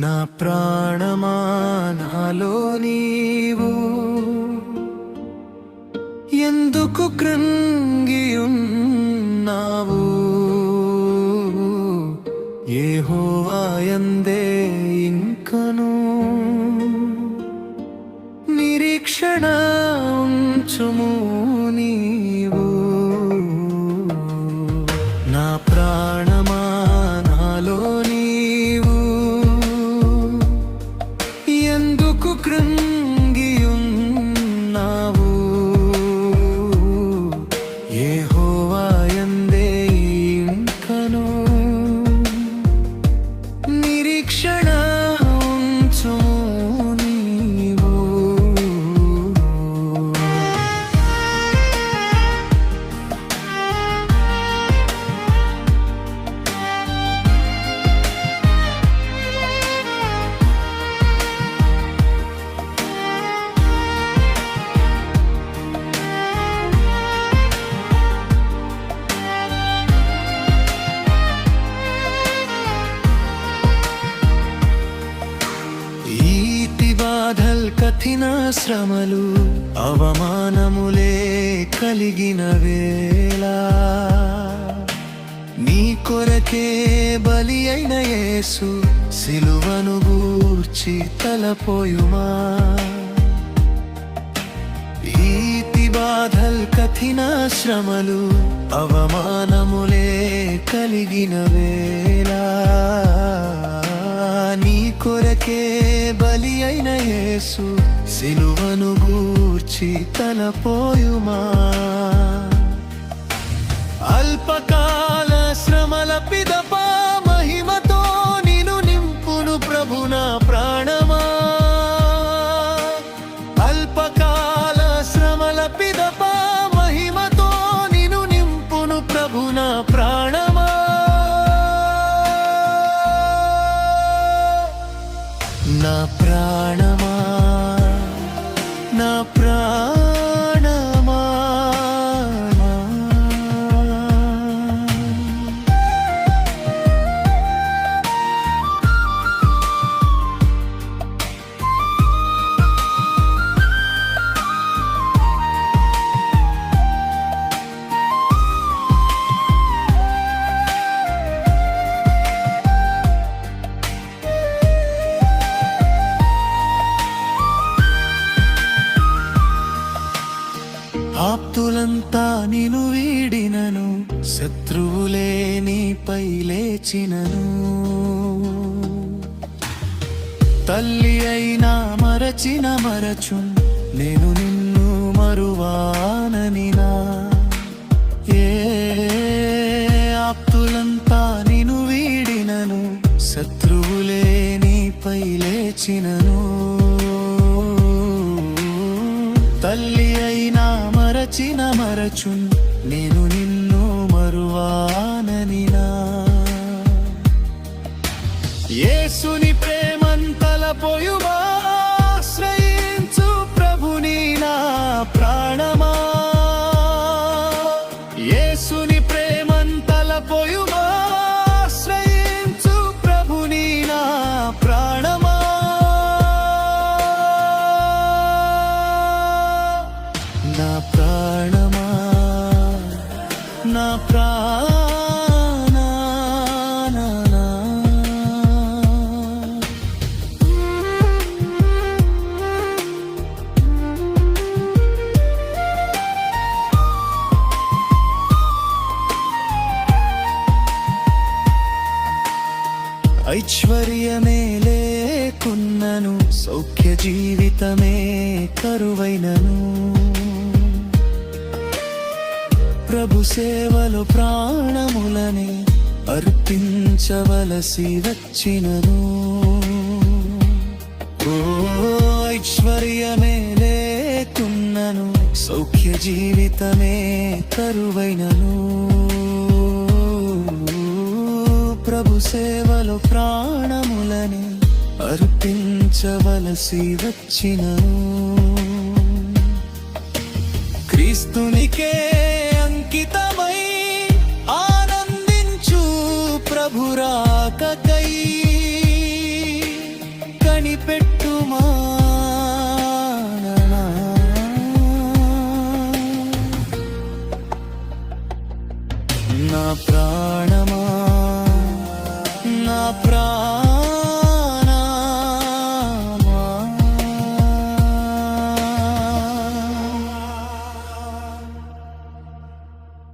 నా ప్రాణమా నాలో నీవు. ఎందుకు క్రంగి ఉన్నావు? ఏ హోవాయందే ఇంకను. నిరీక్షణ ఉంచుము నీవు. నా ప్ర కఠిన శ్రమలు అవమానములే కలిగిన వేళ. నీ కొరకే బలి అయిన యేసు సిలువను గూర్చి తలపోయుమా? ఈతి బాధల్ కఠిన శ్రమలు అవమానములే కలిగిన వేళ. నీ కొరకే బలి అయిన యేసు సిలువను గూర్చి తలపోయుమా? అల్పకాల శ్రమల పిదప ఆప్తులంతా నిను వీడినను శత్రువులే నీపై లేచినను. తల్లి అయినా మరచిన మరచు నేను నిన్ను మరువానని నా. ఏ ఆప్తులంతా నిను వీడినను శత్రువులే నీపై లేచినను. తల్లి మరచిన మరచు నేను నిన్ను మరువానని యేసుని ప్రేమంతల పోయుమా ఆశ్రయించు ప్రభుని నా ప్రాణమా. యేసుని ప్రేమంతల పోయుమా ఆశ్రయించు ప్రభుని నా ప్రాణమా. నా ప్రాణమా నా ప్రాణ నా, ఐశ్వర్యమే లేకున్నను సౌఖ్య జీవితమే కరువైనను. ప్రభు సేవలో ప్రాణములని అర్పించవలసి వచ్చినను. ఓ ఐశ్వర్యమే లేకున్నను సౌఖ్య జీవితమే కరువైనను ప్రభు సేవలో ప్రాణములని అర్పించవలసి వచ్చినను. క్రీస్తునికే pra